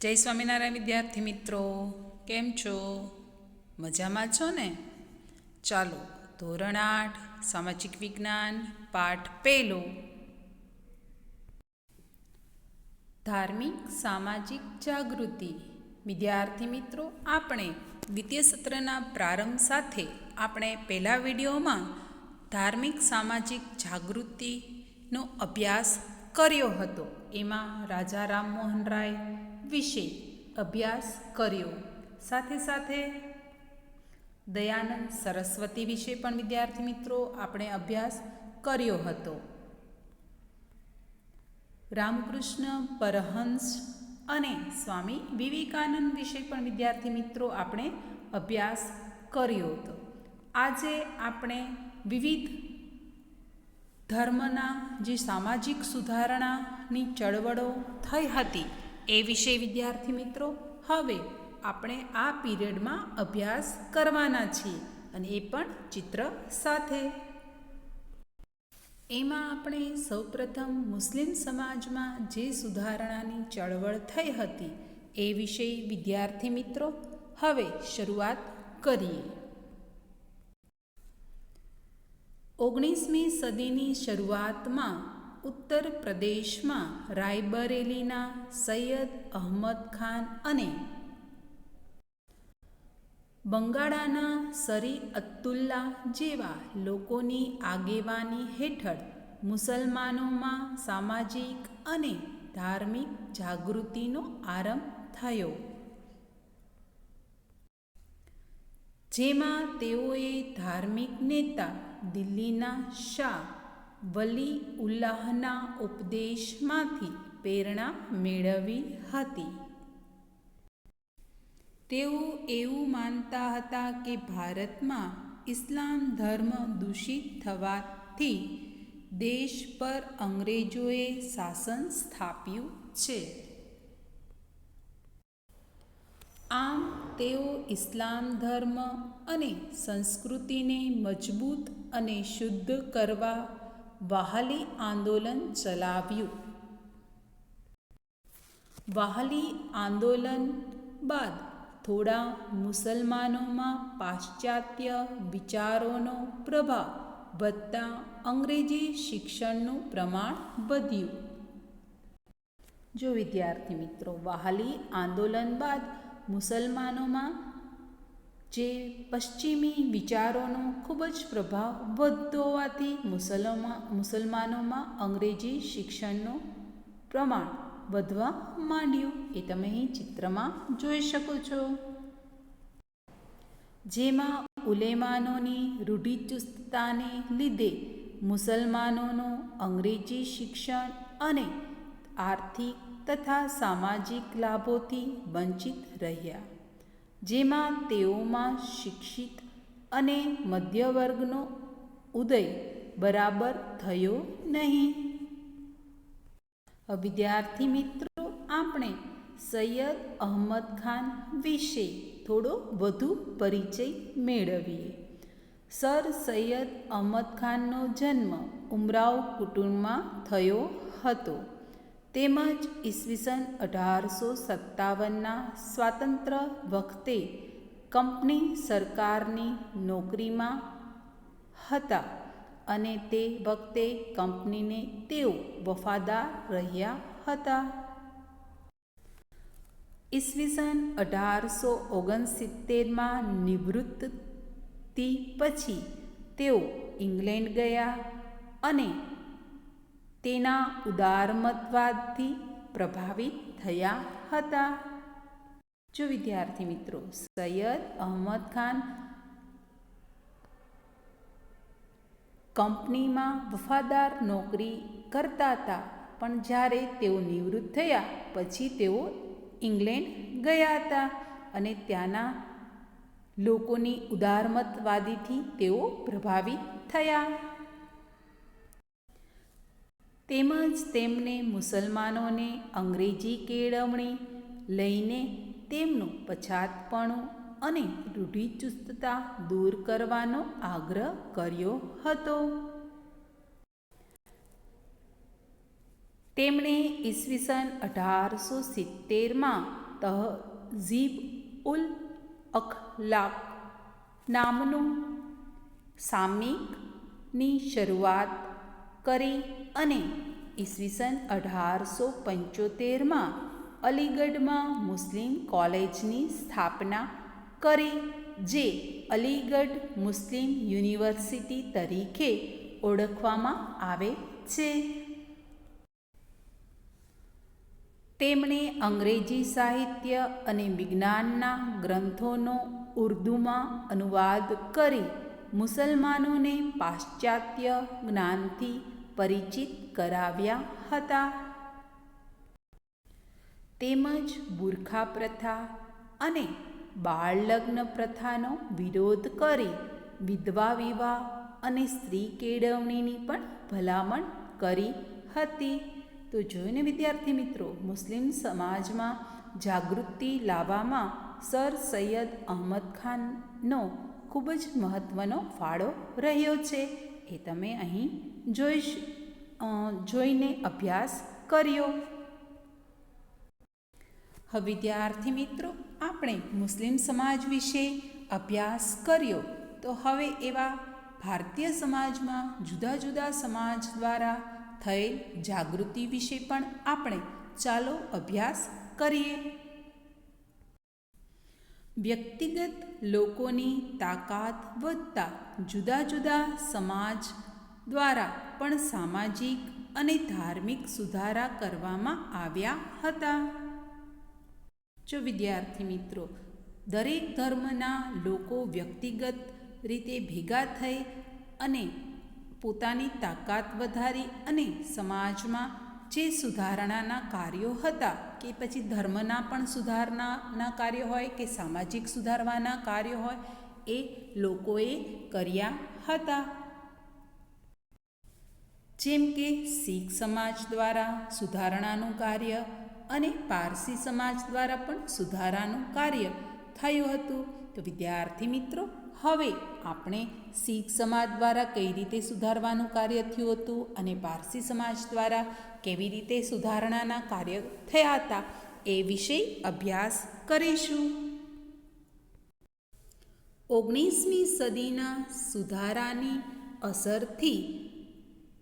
જય સ્વામિનારાયણ વિદ્યાર્થી મિત્રો, કેમ છો? મજામાં છો ને? ચાલો, ધોરણ આઠ, સામાજિક વિજ્ઞાન, પાઠ પહેલો. ધાર્મિક સામાજિક જાગૃતિ. વિદ્યાર્થી મિત્રો, આપણે દ્વિતીય સત્રના પ્રારંભ સાથે આપણે પહેલા વિડીયોમાં ધાર્મિક સામાજિક જાગૃતિનો અભ્યાસ કર્યો હતો. એમાં રાજા રામમોહન રાય વિશે અભ્યાસ કર્યો. સાથે સાથે દયાનંદ સરસ્વતી વિશે પણ, વિદ્યાર્થી મિત્રો, આપણે અભ્યાસ કર્યો હતો. રામકૃષ્ણ પરહંસ અને સ્વામી વિવેકાનંદ વિશે પણ, વિદ્યાર્થી મિત્રો, આપણે અભ્યાસ કર્યો હતો. આજે આપણે વિવિધ ધર્મના જે સામાજિક સુધારણાની ચળવળો થઈ હતી એ વિશે વિદ્યાર્થી મિત્રો, હવે આપણે આ પીરિયડમાં અભ્યાસ કરવાના છીએ અને એ પણ ચિત્ર સાથે. એમાં આપણે સૌપ્રથમ મુસ્લિમ સમાજમાં જે સુધારણાની ચળવળ થઈ હતી એ વિશે વિદ્યાર્થી મિત્રો, હવે શરૂઆત કરીએ. ઓગણીસમી સદીની શરૂઆતમાં ઉત્તર પ્રદેશમાં રાયબરેલીના સૈયદ અહમદ ખાન અને બંગાળાના સરી અતુલ્લા જેવા લોકોની આગેવાની હેઠળ મુસલમાનોમાં સામાજિક અને ધાર્મિક જાગૃતિનો આરંભ થયો. જેમાં તેઓએ ધાર્મિક નેતા દિલ્હીના શાહ વલી ઉલ્લાહના ઉપદેશમાંથી પ્રેરણા મેળવી હતી. તેઓ એવું માનતા હતા કે ભારતમાં ઇસ્લામ ધર્મ દૂષિત થવાથી દેશ પર અંગ્રેજોએ શાસન સ્થાપ્યું છે. આમ તેઓ ઇસ્લામ ધર્મ અને સંસ્કૃતિને મજબૂત અને શુદ્ધ કરવા વહાલી આંદોલન ચલાવ્યું. વહાલી આંદોલન બાદ થોડા મુસલમાનોમાં પાશ્ચાત્ય વિચારોનો પ્રભાવ વધતા અંગ્રેજી શિક્ષણનું પ્રમાણ વધ્યું. જો વિદ્યાર્થી મિત્રો, વહાલી આંદોલન બાદ મુસલમાનોમાં જે પશ્ચિમી વિચારોનો ખૂબ જ પ્રભાવ વધતો હોવાથી મુસલમા, મુસલમાનોમાં અંગ્રેજી શિક્ષણનું પ્રમાણ વધવા માંડ્યું. એ તમે ચિત્રમાં જોઈ શકો છો. જેમાં ઉલેમાનોની રૂઢિચુસ્તતાને લીધે મુસલમાનોનો અંગ્રેજી શિક્ષણ અને આર્થિક તથા સામાજિક લાભોથી વંચિત રહ્યા. જેમાં તેઓમાં શિક્ષિત અને મધ્યવર્ગનો ઉદય બરાબર થયો નહીં. વિદ્યાર્થી મિત્રો, આપણે સૈયદ અહમદ ખાન વિશે થોડો વધુ પરિચય મેળવીએ. સર સૈયદ અહમદ ખાનનો જન્મ ઉમરાવ કુટુંબમાં થયો હતો. તેમજ ઈસવીસન અઢારસો સત્તાવનના સ્વાતંત્ર્ય વખતે કંપની સરકારની નોકરીમાં હતા અને તે વખતે કંપનીને તેઓ વફાદાર રહ્યા હતા. ઈસવીસન અઢારસો ઓગણસિત્તેરમાં નિવૃત્તિ પછી તેઓ ઇંગ્લેન્ડ ગયા અને તેના ઉદારમતવાદથી પ્રભાવિત થયા હતા. જો વિદ્યાર્થી મિત્રો, સૈયદ અહમદ ખાન કંપનીમાં વફાદાર નોકરી કરતા હતા, પણ જ્યારે તેઓ નિવૃત્ત થયા, પછી તેઓ ઇંગ્લેન્ડ ગયા હતા અને ત્યાંના લોકોની ઉદારમતવાદીથી તેઓ પ્રભાવિત થયા. તેમજ તેમને મુસલમાનોને અંગ્રેજી કેળવણી લઈને તેમનું પછાતપણું અને રૂઢિચુસ્તતા દૂર કરવાનો આગ્રહ કર્યો હતો. તેમણે ઈસવીસન અઢારસો સિત્તેરમાં તહઝીબ ઉલ અખલાક નામનું સામિકની શરૂઆત કરી અને ઈસવીસન અઢારસો પંચોતેરમાં અલીગઢમાં મુસ્લિમ કોલેજની સ્થાપના કરી, જે અલીગઢ મુસ્લિમ યુનિવર્સિટી તરીકે ઓળખવામાં આવે છે. તેમણે અંગ્રેજી સાહિત્ય અને વિજ્ઞાનના ગ્રંથોનો ઉર્દૂમાં અનુવાદ કરી મુસલમાનોને પાશ્ચાત્ય જ્ઞાનથી પરિચિત કરાવ્યા હતા. તેમજ બુરખા પ્રથા અને બાળ લગ્ન પ્રથાનો વિરોધ કરી વિધવા વિવાહ અને સ્ત્રી કેળવણીની પણ ભલામણ કરી હતી. તો જોઈને વિદ્યાર્થી મિત્રો, મુસ્લિમ સમાજમાં જાગૃતિ લાવવામાં સર સૈયદ અહમદ ખાનનો ખૂબ જ મહત્ત્વનો ફાળો રહ્યો છે. એ તમે અહીં જોઈશ. જોઈને અભ્યાસ કર્યો. હવે વિદ્યાર્થી મિત્રો, આપણે મુસ્લિમ સમાજ વિશે અભ્યાસ કર્યો. તો હવે એવા ભારતીય સમાજમાં જુદા જુદા સમાજ દ્વારા થયેલ જાગૃતિ વિશે પણ આપણે ચાલો અભ્યાસ કરીએ. વ્યક્તિગત લોકોની તાકાત વધતા જુદા જુદા સમાજ દ્વારા પણ સામાજિક અને ધાર્મિક સુધારા કરવામાં આવ્યા હતા. જો વિદ્યાર્થી મિત્રો, દરેક ધર્મના લોકો વ્યક્તિગત રીતે ભેગા થઈ અને પોતાની તાકાત વધારી અને સમાજમાં જે સુધારણાના કાર્યો હતા કે પછી ધર્મના પણ સુધારણાના કાર્ય હોય કે સામાજિક સુધારવાના કાર્ય હોય એ લોકોએ કર્યા હતા. જેમ કે શીખ સમાજ દ્વારા સુધારણાનું કાર્ય અને પારસી સમાજ દ્વારા પણ સુધારાનું કાર્ય થયું હતું. તો વિદ્યાર્થી મિત્રો હવે આપણે શીખ સમાજ દ્વારા કઈ રીતે સુધારવાનું કાર્ય થયું હતું અને પારસી સમાજ દ્વારા કેવી રીતે સુધારણાના કાર્ય થયા હતા એ વિશે અભ્યાસ કરીશું. ઓગણીસમી સદીના સુધારાની અસરથી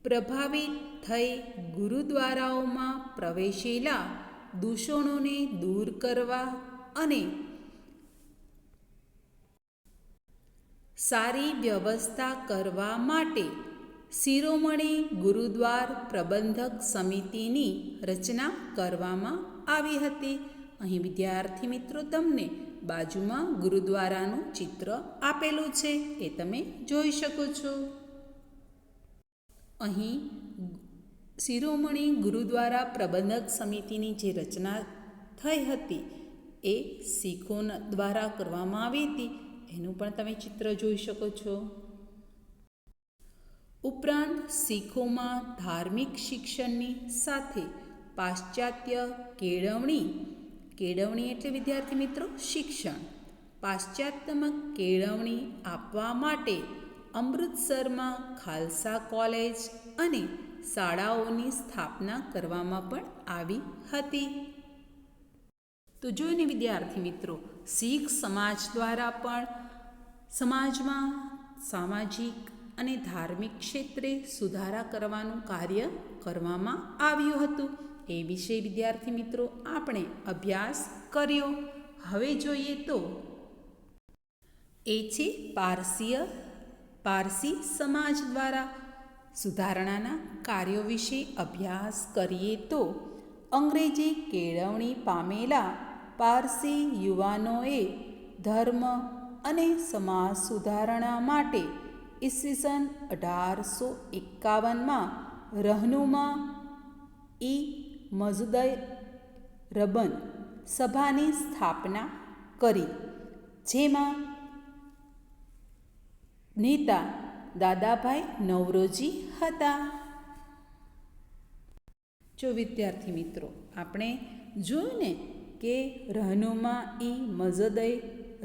પ્રભાવિત થઈ ગુરુદ્વારાઓમાં પ્રવેશેલા દૂષણોને દૂર કરવા અને સારી વ્યવસ્થા કરવા માટે શિરોમણી ગુરુદ્વાર પ્રબંધક સમિતિની રચના કરવામાં આવી હતી. અહીં વિદ્યાર્થી મિત્રો, તમને બાજુમાં ગુરુદ્વારાનું ચિત્ર આપેલું છે, એ તમે જોઈ શકો છો. અહીં શિરોમણી ગુરુદ્વારા પ્રબંધક સમિતિની જે રચના થઈ હતી, એ શીખો દ્વારા કરવામાં આવી હતી. એનું પણ તમે ચિત્ર જોઈ શકો છો. ઉપરાંત શીખોમાં ધાર્મિક શિક્ષણની સાથે પાશ્ચાત્ય કેળવણી કેળવણી એટલે વિદ્યાર્થી મિત્રો શિક્ષણ. પાશ્ચાત્યમાં કેળવણી આપવા માટે અમૃતસરમાં ખાલસા કોલેજ અને શાળાઓની સ્થાપના કરવામાં પણ આવી હતી. તો જોઈને વિદ્યાર્થી મિત્રો શીખ સમાજ દ્વારા પણ સમાજમાં સામાજિક અને ધાર્મિક ક્ષેત્રે સુધારા કરવાનું કાર્ય કરવામાં આવ્યું હતું. એ વિશે વિદ્યાર્થી મિત્રો, આપણે અભ્યાસ કર્યો. હવે જોઈએ તો, એ છે પારસીય, પારસી સમાજ દ્વારા સુધારણાના કાર્યો વિશે અભ્યાસ કરીએ તો, અંગ્રેજી કેળવણી પામેલા પારસી યુવાનોએ ધર્મ અને સમાજ સુધારણા માટે ઈસવીસન અઢારસો એકાવનમાં રહનુમા ઈ મજદય રબન સભાની સ્થાપના કરી, જેમાં નેતા દાદાભાઈ નવરોજી હતા. જો વિદ્યાર્થી મિત્રો, આપણે જોયું ને કે રહનુમા ઈ મજદય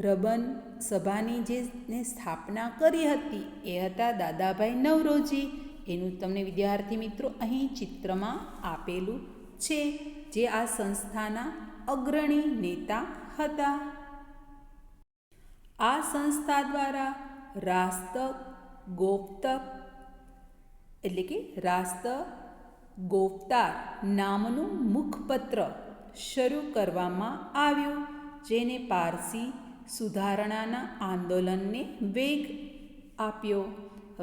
રબન સભાની જે સ્થાપના કરી હતી એ હતા દાદાભાઈ નવરોજી. એનું તમને વિદ્યાર્થી મિત્રો અહીં ચિત્રમાં આપેલું છે, જે આ સંસ્થાના અગ્રણી નેતા હતા. આ સંસ્થા દ્વારા રાસ્તક ગોપ્તક એટલે કે રાસ્ત ગોફતાર નામનું મુખપત્ર શરૂ કરવામાં આવ્યું, જેને પારસી સુધારણાના આંદોલનને વેગ આપ્યો.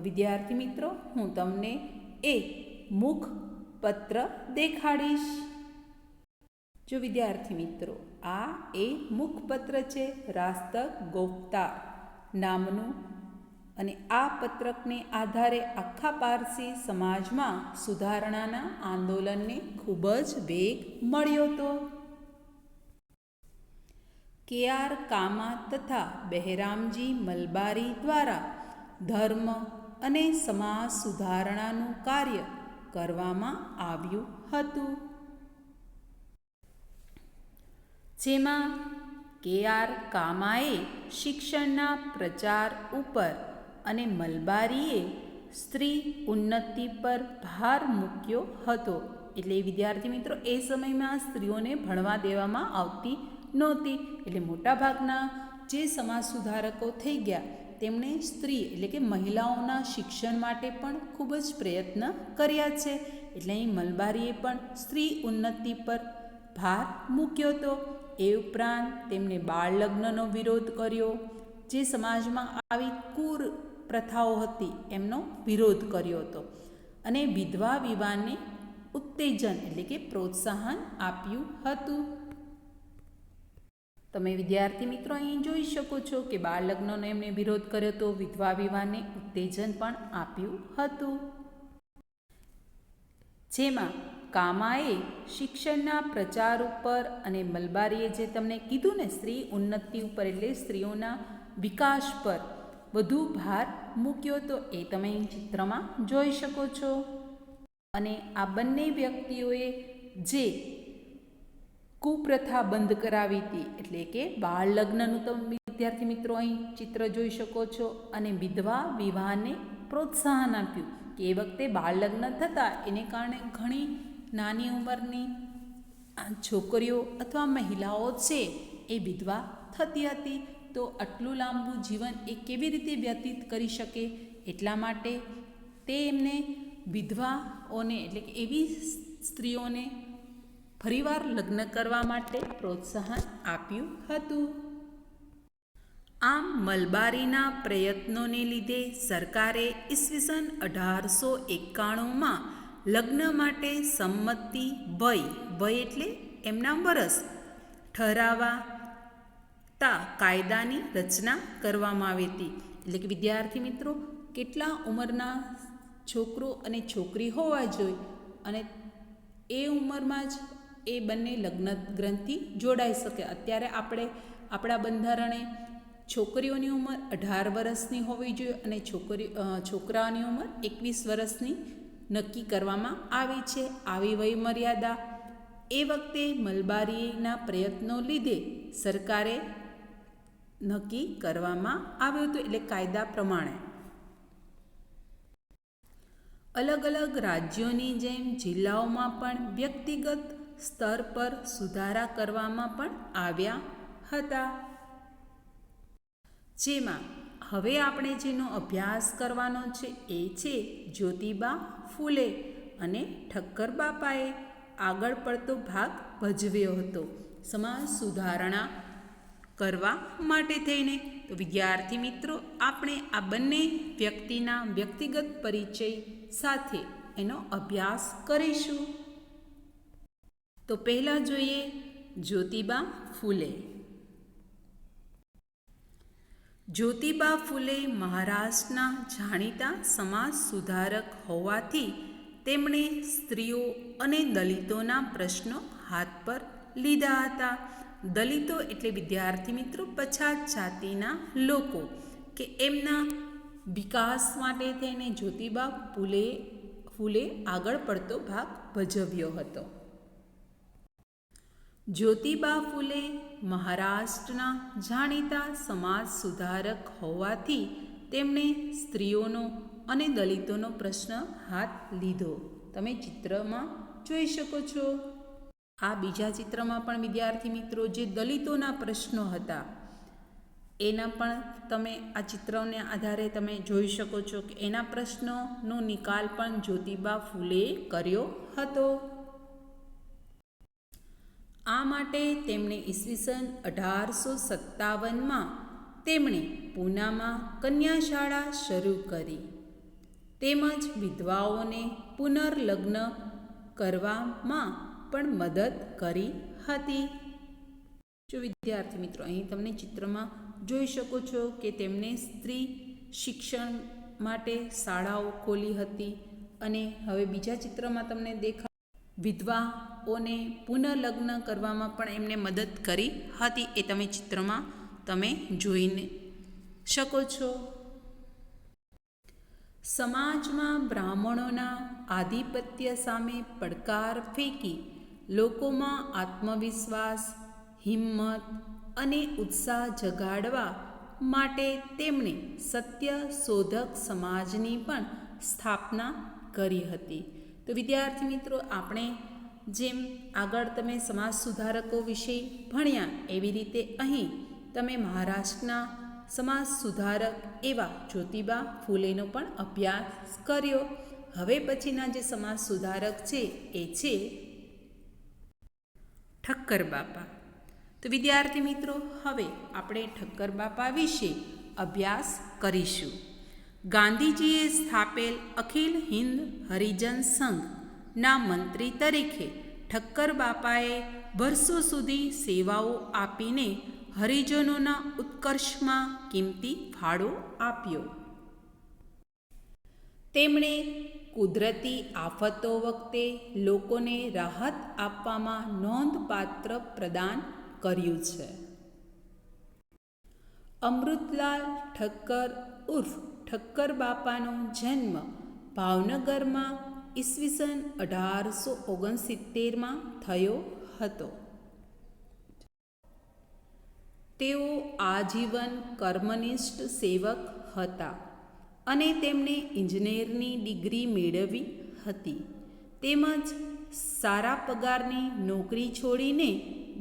વિદ્યાર્થી મિત્રો, હું તમને એ મુખપત્ર દેખાડીશ. જો વિદ્યાર્થી મિત્રો, આ એ મુખપત્ર છે, રાસ્તક ગોપ્તા નામનું. અને આ પત્રકને આધારે આખા પારસી સમાજમાં સુધારણાના આંદોલનને ખૂબ જ વેગ મળ્યો હતો કે આર કામા તથા બહેરામજી મલબારી દ્વારા ધર્મ અને સમાજ સુધારણાનું કાર્ય કરવામાં આવ્યું હતું. જેમાં કે આર કામાએ શિક્ષણના પ્રચાર ઉપર અને મલબારીએ સ્ત્રી ઉન્નતિ પર ભાર મૂક્યો હતો. એટલે વિદ્યાર્થી મિત્રો, એ સમયમાં સ્ત્રીઓને ભણવા દેવામાં આવતી નહોતી. એટલે મોટાભાગના જે સમાજ સુધારકો થઈ ગયા, તેમણે સ્ત્રી એટલે કે મહિલાઓના શિક્ષણ માટે પણ ખૂબ જ પ્રયત્ન કર્યા છે. એટલે અહીં મલબારીએ પણ સ્ત્રી ઉન્નતિ પર ભાર મૂક્યો હતો. એ ઉપરાંત તેમણે બાળ લગ્નનો વિરોધ કર્યો. જે સમાજમાં આવી કુર પ્રથાઓ હતી, એમનો વિરોધ કર્યો હતો. અને વિધવા વિવાહને ઉત્તેજન એટલે કે પ્રોત્સાહન આપ્યું હતું. તમે વિદ્યાર્થી મિત્રો અહીં જોઈ શકો છો કે બાળ લગ્નનો એમણે વિરોધ કર્યો તો વિધવા વિવાહને ઉત્તેજન પણ આપ્યું હતું. જેમાં કામાએ શિક્ષણના પ્રચાર ઉપર અને મલબારીએ જે તમને કીધું ને સ્ત્રી ઉન્નતિ ઉપર એટલે સ્ત્રીઓના વિકાસ પર વધુ ભાર મૂક્યો તો એ તમે ચિત્રમાં જોઈ શકો છો. અને આ બંને વ્યક્તિઓએ જે કુપ્રથા બંધ કરાવી હતી. એટલે કે બાળ લગ્નનું તમે વિદ્યાર્થી મિત્રો અહીં ચિત્ર જોઈ શકો છો અને વિધવા વિવાહને પ્રોત્સાહન આપ્યું કે એ વખતે બાળ લગ્ન થતાં એને કારણે ઘણી નાની ઉંમરની છોકરીઓ અથવા મહિલાઓ છે એ વિધવા થતી હતી. તો આટલું લાંબુ જીવન એ કેવી રીતે વ્યતીત કરી શકે? એટલા માટે તે એમને વિધવાઓને એટલે કે એવી સ્ત્રીઓને ફરીવાર લગ્ન કરવા માટે પ્રોત્સાહન આપ્યું હતું. આમ મલબારીના પ્રયત્નોને લીધે સરકારે ઈસવીસન અઢારસો એકાણુંમાં લગ્ન માટે સંમતિ વય વય એટલે એમના વરસ ઠરાવા તા કાયદાની રચના કરવામાં આવી હતી. એટલે કે વિદ્યાર્થી મિત્રો, કેટલા ઉંમરના છોકરો અને છોકરી હોવા જોઈએ અને એ ઉંમરમાં જ એ બંને લગ્ન ગ્રંથિ જોડાઈ શકે. અત્યારે આપણે આપણા બંધારણે છોકરીઓની ઉંમર અઢાર વર્ષની હોવી જોઈએ અને છોકરી છોકરાઓની ઉંમર એકવીસ વર્ષની નક્કી કરવામાં આવી છે. આવી વય મર્યાદા એ વખતે મલબારીના પ્રયત્નો લીધે સરકારે નક્કી કરવામાં આવ્યું હતું. એટલે કાયદા પ્રમાણે અલગ અલગ રાજ્યોની જેમ જિલ્લાઓમાં પણ વ્યક્તિગત સ્તર પર સુધારા કરવામાં પણ આવ્યા હતા. જેમાં હવે આપણે જેનો અભ્યાસ કરવાનો છે એ છે જ્યોતિબા ફૂલે અને ઠક્કર બાપાએ આગળ પડતો ભાગ ભજવ્યો હતો. સમાજ સુધારણા કરવા માટે થઈને. તો વિદ્યાર્થી મિત્રો, આપણે આ બંને વ્યક્તિના વ્યક્તિગત પરિચય સાથે એનો અભ્યાસ કરીશું. તો પહેલાં જોઈએ જ્યોતિબા ફૂલે. જ્યોતિબા ફૂલે મહારાષ્ટ્રના જાણીતા સમાજ સુધારક હોવાથી તેમણે સ્ત્રીઓ અને દલિતોના પ્રશ્નો હાથ પર લીધા હતા. દલિતો એટલે વિદ્યાર્થી મિત્રો પછાત જાતિના લોકો કે એમના વિકાસ માટે તેણે જ્યોતિબા ફૂલે ફૂલે આગળ પડતો ભાગ ભજવ્યો હતો. જ્યોતિબા ફૂલે મહારાષ્ટ્રના જાણીતા સમાજ સુધારક હોવાથી તેમણે સ્ત્રીઓનો અને દલિતોનો પ્રશ્ન હાથ લીધો. તમે ચિત્રમાં જોઈ શકો છો. આ બીજા ચિત્રમાં પણ વિદ્યાર્થી મિત્રો જે દલિતોના પ્રશ્નો હતા, એના પણ તમે આ ચિત્રોને આધારે તમે જોઈ શકો છો કે એના પ્રશ્નોનો નિકાલ પણ જ્યોતિબા ફૂલે કર્યો હતો. આ માટે તેમણે ઈસવીસન અઢારસો સત્તાવનમાં તેમણે પૂનામાં કન્યાશાળા શરૂ કરી. તેમજ વિધવાઓને પુનર્લગ્ન કરવામાં પણ મદદ કરી હતી. જો વિદ્યાર્થી મિત્રો, અહીં તમને ચિત્રમાં જોઈ શકો છો કે તેમણે સ્ત્રી શિક્ષણ માટે શાળાઓ ખોલી હતી. અને હવે બીજા ચિત્રમાં તમને દેખા વિધવાઓને પુનઃલગ્ન કરવામાં પણ એમને મદદ કરી હતી એ તમે ચિત્રમાં તમે જોઈને શકો છો. સમાજમાં બ્રાહ્મણોના આધિપત્ય સામે પડકાર ફેંકી લોકોમાં આત્મવિશ્વાસ, હિંમત અને ઉત્સાહ જગાડવા માટે તેમણે સત્ય શોધક સમાજની પણ સ્થાપના કરી હતી. તો વિદ્યાર્થી મિત્રો, આપણે જેમ આગળ તમે સમાજ સુધારકો વિશે ભણ્યા એવી રીતે અહીં તમે મહારાષ્ટ્રના સમાજ સુધારક એવા જ્યોતિબા ફૂલેનો પણ અભ્યાસ કર્યો. હવે પછીના જે સમાજ સુધારક છે એ છે ઠક્કર બાપા. તો વિદ્યાર્થી મિત્રો, હવે આપણે ઠક્કર બાપા વિશે અભ્યાસ કરીશું. ગાંધીજીએ સ્થાપેલ અખિલ હિન્દ હરિજન સંઘના મંત્રી તરીકે ઠક્કર બાપાએ વર્ષો સુધી સેવાઓ આપીને હરિજનોના ઉત્કર્ષમાં કિંમતી ફાળો આપ્યો. તેમણે કુદરતી આફતો વખતે લોકોને રાહત આપવામાં નોંધપાત્ર પ્રદાન કર્યું છે. અમૃતલાલ ઠક્કર ઉર્ફ ઠક્કર બાપાનો જન્મ ભાવનગરમાં ઈસવીસન અઢારસો ઓગણસિત્તેરમાં થયો હતો. તેઓ આજીવન કર્મનિષ્ઠ સેવક હતા અને તેમણે ઇજનેરની ડિગ્રી મેળવી હતી. તેમજ સારા પગારની નોકરી છોડીને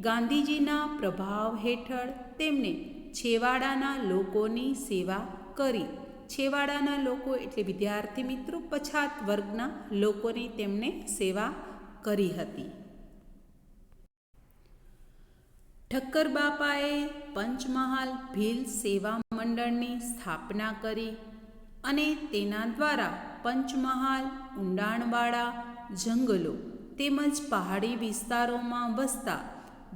ગાંધીજીના પ્રભાવ હેઠળ તેમણે છેવાડાના લોકોની સેવા કરી. છેવાડાના લોકો એટલે વિદ્યાર્થી મિત્રો, પછાત વર્ગના લોકોની તેમણે સેવા કરી હતી. ઠક્કર બાપાએ પંચમહાલ ભીલ સેવા મંડળની સ્થાપના કરી અને તેના દ્વારા પંચમહાલ ઊંડાણવાળા જંગલો તેમજ પહાડી વિસ્તારોમાં વસતા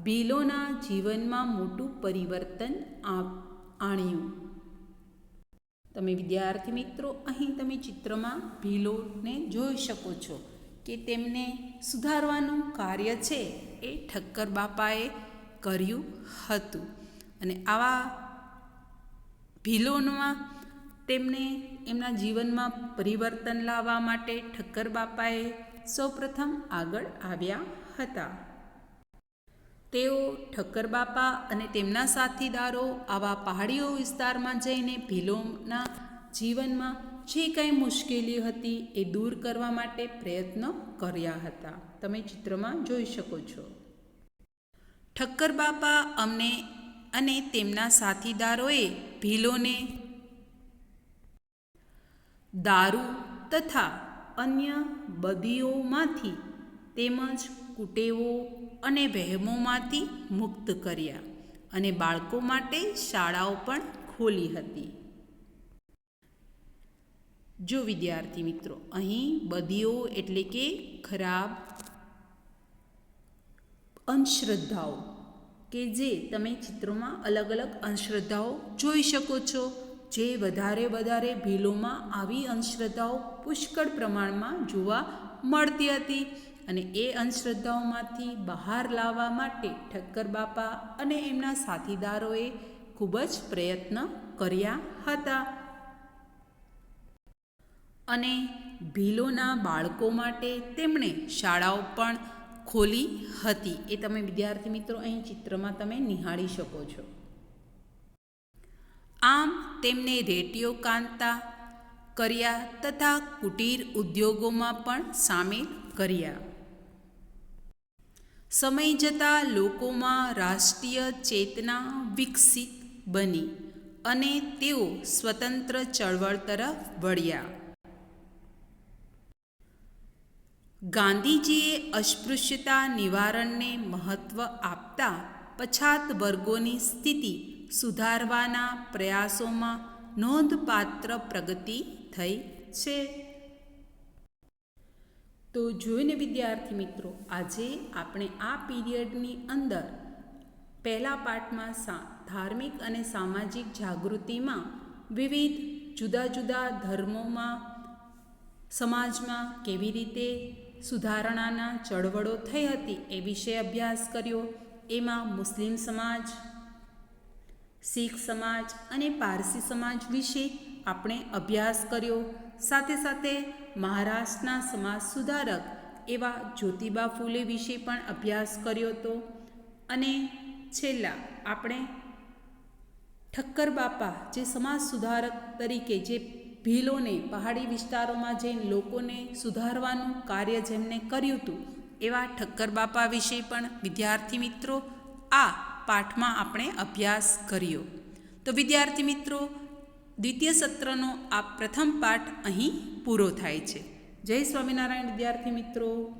ભીલોના જીવનમાં મોટું પરિવર્તન આણ્યું. તમે વિદ્યાર્થી મિત્રો, અહીં તમે ચિત્રમાં ભીલોને જોઈ શકો છો કે તેમને સુધારવાનું કાર્ય છે એ ઠક્કર બાપાએ કર્યું હતું. અને આવા ભીલોનમાં તેમને એમના જીવનમાં પરિવર્તન લાવવા માટે ઠક્કર બાપાએ સૌપ્રથમ આગળ આવ્યા હતા. તેઓ ઠક્કર બાપા અને તેમના સાથીદારો આવા પહાડીઓ વિસ્તારમાં જઈને ભીલોના જીવનમાં જે કંઈ મુશ્કેલી હતી એ દૂર કરવા માટે પ્રયત્ન કર્યા હતા. તમે ચિત્રમાં જોઈ શકો છો. ઠક્કર બાપા અમને અને તેમના સાથીદારોએ ભીલોને દારૂ તથા અન્ય બદીઓમાંથી તેમજ કુટેવો અને વહેમોમાંથી મુક્ત કર્યા અને બાળકો માટે શાળાઓ પણ ખોલી હતી. જો વિદ્યાર્થી મિત્રો, અહીં બદીઓ એટલે કે ખરાબ અંધશ્રદ્ધાઓ, કે જે તમે ચિત્રોમાં અલગ અલગ અંધશ્રદ્ધાઓ જોઈ શકો છો, જે વધારે વધારે ભીલોમાં આવી અંધશ્રદ્ધાઓ પુષ્કળ પ્રમાણમાં જોવા મળતી હતી. અને એ અંધશ્રદ્ધાઓમાંથી બહાર લાવવા માટે ઠક્કર બાપા અને એમના સાથીદારોએ ખૂબ જ પ્રયત્ન કર્યા હતા. અને ભીલોના બાળકો માટે તેમણે શાળાઓ પણ ખોલી હતી. એ તમે વિદ્યાર્થી મિત્રો અહીં ચિત્રમાં તમે નિહાળી શકો છો. આમ તેમને રેડિયો કાંતા કર્યા તથા કુટીર ઉદ્યોગોમાં પણ સામેલ કર્યા. સમય જતાં લોકોમાં રાષ્ટ્રીય ચેતના વિકસિત બની અને તેઓ સ્વતંત્ર ચળવળ તરફ વળ્યા. ગાંધીજીએ અસ્પૃશ્યતા નિવારણને મહત્ત્વ આપતા પછાત વર્ગોની સ્થિતિ સુધારવાના પ્રયાસોમાં નોંધપાત્ર પ્રગતિ થઈ છે. તો જોઈને વિદ્યાર્થી મિત્રો, આજે આપણે આ પીરિયડની અંદર પહેલા પાઠમાં ધાર્મિક અને સામાજિક જાગૃતિમાં વિવિધ જુદા જુદા ધર્મોમાં, સમાજમાં કેવી રીતે સુધારણાના ચળવળો થઈ હતી એ વિશે અભ્યાસ કર્યો. એમાં મુસ્લિમ સમાજ, શીખ સમાજ અને પારસી સમાજ વિશે આપણે અભ્યાસ કર્યો. સાથે સાથે મહારાષ્ટ્રના સમાજ સુધારક એવા જ્યોતિબા ફૂલે વિશે પણ અભ્યાસ કર્યો હતો. અને છેલ્લા આપણે ઠક્કર બાપા જે સમાજ સુધારક તરીકે જે ભીલોને પહાડી વિસ્તારોમાં જઈને લોકોને સુધારવાનું કાર્ય જેમને કર્યું હતું, એવા ઠક્કર બાપા વિશે પણ વિદ્યાર્થી મિત્રો આ પાઠમાં આપણે અભ્યાસ કર્યો. તો વિદ્યાર્થી મિત્રો દ્વિતીય સત્રનો આ પ્રથમ પાઠ અહીં પૂરો થાય છે. જય સ્વામિનારાયણ વિદ્યાર્થી મિત્રો.